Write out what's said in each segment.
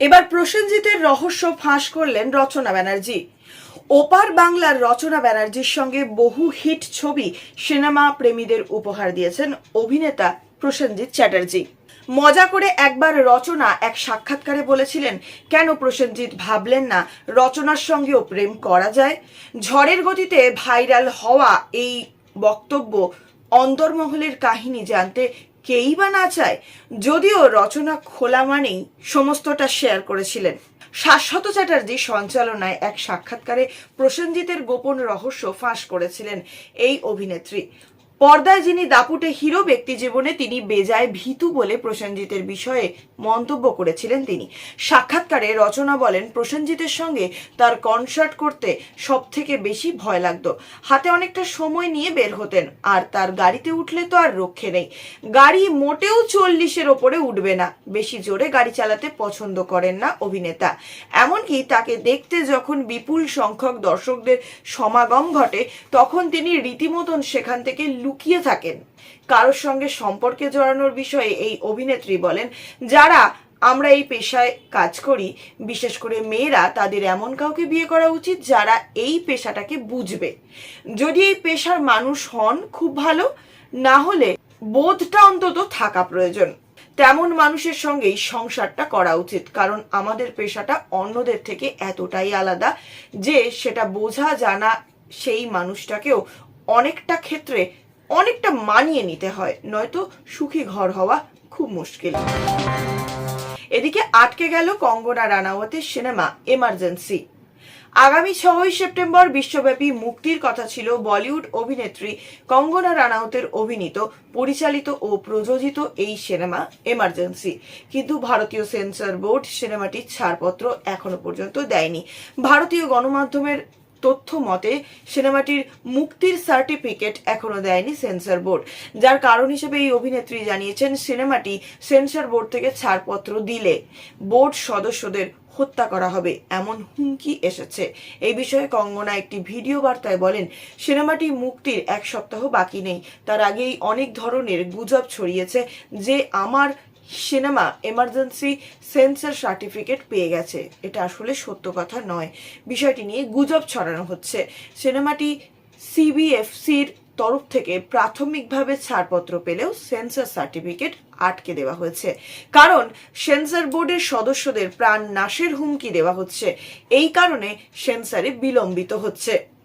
এবার প্রসেনজিতের রহস্য ফাঁস করলেন রচনা ব্যানার্জি। ওপার বাংলার রচনা ব্যানার্জির সঙ্গে বহু হিট ছবি সিনেমা প্রেমীদের উপহার দিয়েছেন অভিনেতা প্রসেনজিৎ চ্যাটার্জি। মজা করে একবার রচনা এক সাক্ষাৎকারে বলেছিলেন, কেন প্রসেনজিৎ ভাবলেন না রচনার সঙ্গেও প্রেম করা যায়? ঝড়ের গতিতে ভাইরাল হওয়া এই বক্তব্য অন্তর্মহলের কাহিনী জানতে কেই বা না চায়, যদিও রচনা খোলা মানেই সমস্তটা শেয়ার করেছিলেন। শাশ্বত চ্যাটার্জি সঞ্চালনায় এক সাক্ষাৎকারে প্রসেনজিতের গোপন রহস্য ফাঁস করেছিলেন এই অভিনেত্রী। পর্দায় যিনি দাপুটে হিরো, ব্যক্তি জীবনে তিনি বেজায় ভীতু বলে প্রসেনজিতের বিষয়ে মন্তব্য করেছিলেন তিনি। সাক্ষাৎকারে রচনা বলেন, প্রসেনজিতের সঙ্গে তার কনসার্ট করতে সব থেকে বেশি ভয় লাগতো। হাতে অনেকটা সময় নিয়ে বের হতেন, আর তার গাড়িতে উঠলে তো আর রক্ষে নেই। গাড়ি মোটেও চল্লিশের ওপরে উঠবে না। বেশি জোরে গাড়ি চালাতে পছন্দ করেন না অভিনেতা। এমনকি তাকে দেখতে যখন বিপুল সংখ্যক দর্শকদের সমাগম ঘটে, তখন তিনি রীতিমতন সেখান থেকে লুকিয়ে থাকেন। কারোর সঙ্গে সম্পর্কে জড়ানোর বিষয়ে এই অভিনেত্রী বলেন, যারা আমরা এই পেশায় কাজ করি, বিশেষ করে মেয়েরা, তাদের এমন কাউকে বিয়ে করা উচিত যারা এই পেশাটাকে বুঝবে। যদি এই পেশার মানুষ হন, খুব ভালো। না হলে বোধটা অন্তত থাকা প্রয়োজন। তেমন মানুষের সঙ্গেই সংসারটা করা উচিত, কারণ আমাদের পেশাটা অন্যদের থেকে এতটাই আলাদা যে সেটা বোঝা জানা সেই মানুষটাকেও অনেকটা ক্ষেত্রে অনেকটা মানিয়ে নিতে হয়, নয়তো সুখী ঘর হওয়া খুব মুশকিল। এদিকে আটকে গেল কঙ্গনা রানাওয়াতের সিনেমা এমার্জেন্সি। আগামী ছয়ই সেপ্টেম্বর বিশ্বব্যাপী মুক্তির কথা ছিল বলিউড অভিনেত্রী কঙ্গনা রানাউতের অভিনীত, পরিচালিত ও প্রযোজিত এই সিনেমা এমার্জেন্সি। কিন্তু ভারতীয় সেন্সর বোর্ড সিনেমাটির ছাড়পত্র এখনও পর্যন্ত দেয়নি। ভারতীয় গণমাধ্যমের তথ্য মতে, সিনেমাটির মুক্তির সার্টিফিকেট এখনও দেয়নি সেন্সর বোর্ড। যার কারণ হিসেবে এই অভিনেত্রী জানিয়েছেন, সিনেমাটি সেন্সর বোর্ড থেকে ছাড়পত্র দিলে বোর্ড সদস্যদের হত্যা করা হবে, এমন হুমকি এসেছে। এই বিষয়ে কঙ্গনা একটি ভিডিও বার্তায় বলেন, সিনেমাটি মুক্তির এক সপ্তাহ বাকি নেই। তার আগেই অনেক ধরনের গুজব ছড়িয়েছে যে, আমার সিনেমা এমার্জেন্সি সেন্সর সার্টিফিকেট পেয়ে গেছে। এটা আসলে সত্য কথা নয়। বিষয়টি নিয়ে গুজব ছড়ানো হচ্ছে। সিনেমাটি সিবিএফসির তরফ থেকে প্রাথমিকভাবে ছাড়পত্র পেলেও সেন্সর সার্টিফিকেট আটকে দেওয়া হয়েছে। কারণ সেন্সর বোর্ডের সদস্যদের প্রাণ নাশের হুমকি দেওয়া হচ্ছে। এই কারণে সেন্সারে বিলম্বিত হচ্ছে।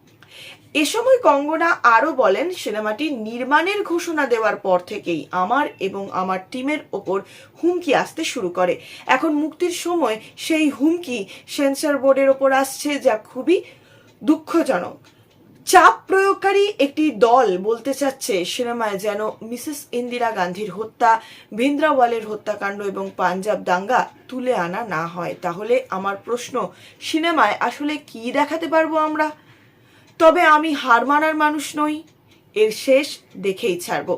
এ সময় কঙ্গনা আরও বলেন, সিনেমাটি নির্মাণের ঘোষণা দেওয়ার পর থেকেই আমার এবং আমার টিমের ওপর হুমকি আসতে শুরু করে। এখন মুক্তির সময় সেই হুমকি সেন্সর বোর্ডের ওপর আসছে, যা খুবই দুঃখজনক। চাপ প্রয়োগকারী একটি দল বলতে চাচ্ছে, সিনেমায় যেন মিসেস ইন্দিরা গান্ধীর হত্যা, ভিন্দ্রাওয়ালের হত্যাকাণ্ড এবং পাঞ্জাব দাঙ্গা তুলে আনা না হয়। তাহলে আমার প্রশ্ন, সিনেমায় আসলে কি দেখাতে পারব আমরা? তবে আমি হার মানার মানুষ নই। এর শেষ দেখেই ছাড়বো।